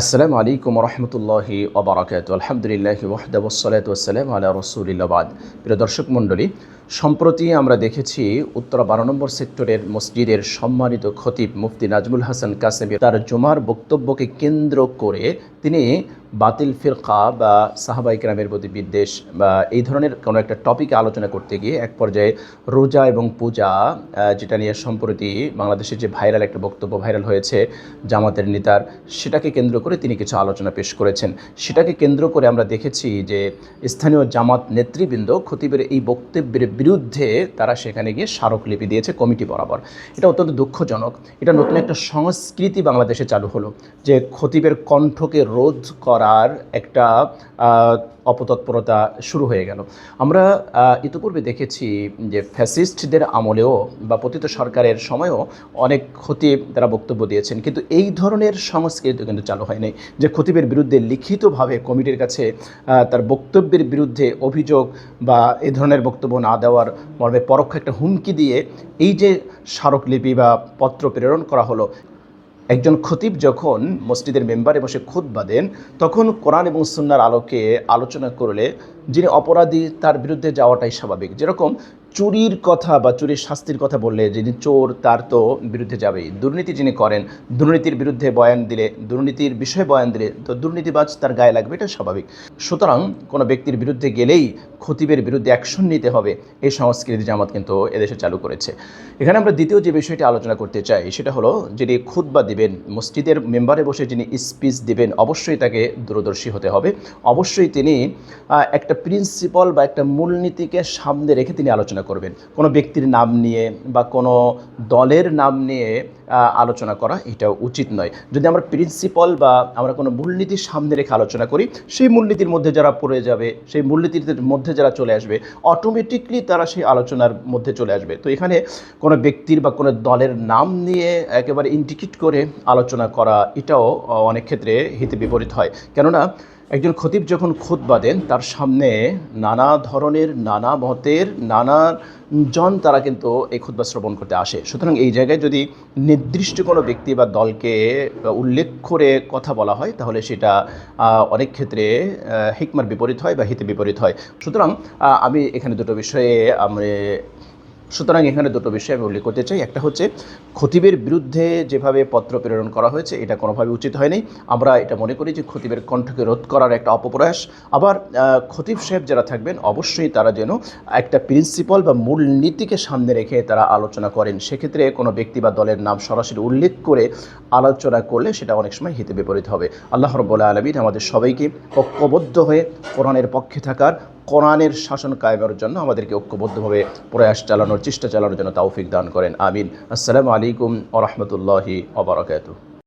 আসসালামু আলাইকুম রহমতুল্লাহি ওবরাকাত আলহামদুলিল্লাহ ওয়াহদা ওসালাত ওসালাম আলা রসুলিল্লাবাদ প্রিয় দর্শক মণ্ডলী, সম্প্রতি আমরা দেখেছি উত্তর বারো নম্বর সেক্টরের মসজিদের সম্মানিত খতিব মুফতি নাজমুল হাসান কাসেমি তার জুমার বক্তব্যকে কেন্দ্র করে তিনি বাতিল ফিরকা বা সাহাবাই গ্রামের প্রতি বিদ্বেষ বা এই ধরনের কোনো একটা টপিকে আলোচনা করতে গিয়ে এক পর্যায়ে রোজা এবং পূজা যেটা নিয়ে সম্প্রতি বাংলাদেশের যে ভাইরাল একটা বক্তব্য ভাইরাল হয়েছে জামাতের নেতার, সেটাকে কেন্দ্র করে তিনি কিছু আলোচনা পেশ করেছেন। সেটাকে কেন্দ্র করে আমরা দেখেছি যে স্থানীয় জামাত নেতৃবৃন্দ খতিবের এই বক্তব্যের বিরুদ্ধে তারা সেখানে গিয়ে স্মারকলিপি দিয়েছে কমিটি বরাবর। এটা অত্যন্ত দুঃখজনক। এটা নতুন একটা সংস্কৃতি বাংলাদেশে চালু হলো যে খতিবের কণ্ঠকে রোধ করার একটা অপতৎপরতা শুরু হয়ে গেল। আমরা ইতিপূর্বে দেখেছি যে ফ্যাসিস্টদের আমলেও বা পতিত সরকারের সময়ও অনেক খতিব তারা বক্তব্য দিয়েছেন। কিন্তু এই ধরনের সংস্কৃতি কিন্তু চালু হয়নি। যে খতিবের বিরুদ্ধে লিখিতভাবে কমিটির কাছে তার বক্তব্যের বিরুদ্ধে অভিযোগ বা এই ধরনের বক্তব্য না দেওয়ার মর্মে পরোক্ষ একটা হুমকি দিয়ে এই যে স্মারকলিপি বা পত্র প্রেরণ করা হলো একজন খতিব যখন মসজিদের মেম্বারে বসে খুতবা দেন, তখন কোরআন এবং সুন্নার আলোকে আলোচনা করলে যিনি অপরাধী তার বিরুদ্ধে যাওয়াটাই স্বাভাবিক। যেরকম চুরির কথা বা চুরির শাস্তির কথা বললে যিনি চোর, তার তো বিরুদ্ধে যাবেই। দুর্নীতি যিনি করেন, দুর্নীতির বিরুদ্ধে বয়ান দিলে, দুর্নীতির বিষয়ে বয়ান দিলে তো দুর্নীতিবাজ তার গায়ে লাগবে এটা স্বাভাবিক। সুতরাং কোনো ব্যক্তির বিরুদ্ধে গেলেই খতিবের বিরুদ্ধে অ্যাকশন নিতে হবে, এই সংস্কৃতি জামাত কিন্তু এদেশে চালু করেছে। এখানে আমরা দ্বিতীয় যে বিষয়টি আলোচনা করতে চাই, সেটা হলো যিনি খুতবা দিবেন, মসজিদের মেম্বারে বসে যিনি স্পিচ দিবেন, অবশ্যই তাকে দূরদর্শী হতে হবে। অবশ্যই তিনি একটা প্রিন্সিপাল বা একটা মূলনীতিকে সামনে রেখে তিনি আলোচনা করবেন। কোনো ব্যক্তির নাম নিয়ে বা কোনো দলের নাম নিয়ে আলোচনা করা এটা উচিত নয়। যদি আমরা প্রিন্সিপাল বা আমরা কোনো মূলনীতির সামনে রেখে আলোচনা করি, সেই মূলনীতির মধ্যে যারা পড়ে যাবে, সেই মূলনীতির মধ্যে যারা চলে আসবে অটোমেটিকলি তারা সেই আলোচনার মধ্যে চলে আসবে। তো এখানে কোনো ব্যক্তির বা কোনো দলের নাম নিয়ে একেবারে ইন্ডিকেট করে আলোচনা করা, এটাও অনেক ক্ষেত্রে হিতে বিপরীত হয়। কেননা একজন খতিব যখন খুতবা দেন, তার সামনে নানা ধরনের, নানা মতের, নানা জন তারা কিন্তু এই খুতবা শ্রবণ করতে আসে। সুতরাং এই জায়গায় যদি নির্দিষ্ট কোনো ব্যক্তি বা দলকে উল্লেখ করে কথা বলা হয়, তাহলে সেটা অনেক ক্ষেত্রে হিকমার বিপরীত হয় বা হিতে বিপরীত হয়। সুতরাং আমি এখানে দুটো বিষয়ে, আমি সুতরাং এখানে দুটো বিষয় আমি উল্লেখ করতে চাই। একটা হচ্ছে, খতিবের বিরুদ্ধে যেভাবে পত্র প্রেরণ করা হয়েছে, এটা কোনোভাবে উচিত হয়নি। আমরা এটা মনে করি যে খতিবের কণ্ঠকে রোধ করার একটা অপপ্রয়াস। আবার খতিব সাহেব যারা থাকবেন, অবশ্যই তারা যেন একটা প্রিন্সিপাল বা মূল নীতিকে সামনে রেখে তারা আলোচনা করেন। সেক্ষেত্রে কোনো ব্যক্তি বা দলের নাম সরাসরি উল্লেখ করে আলোচনা করলে সেটা অনেক সময় হিতে বিপরীত হবে। আল্লাহ রব্বুল্লাহ আলমিন আমাদের সবাইকে ঐক্যবদ্ধ হয়ে কোরআনের পক্ষে থাকার কোরআনের শাসন কায়েমের জন্য আমাদেরকে ঐক্যবদ্ধভাবে প্রয়াস চালানোর, চেষ্টা চালানোর জন্য তৌফিক দান করেন। আমিন। আসসালামু আলাইকুম ওরহমতুল্লাহি ওবরাকাতুহ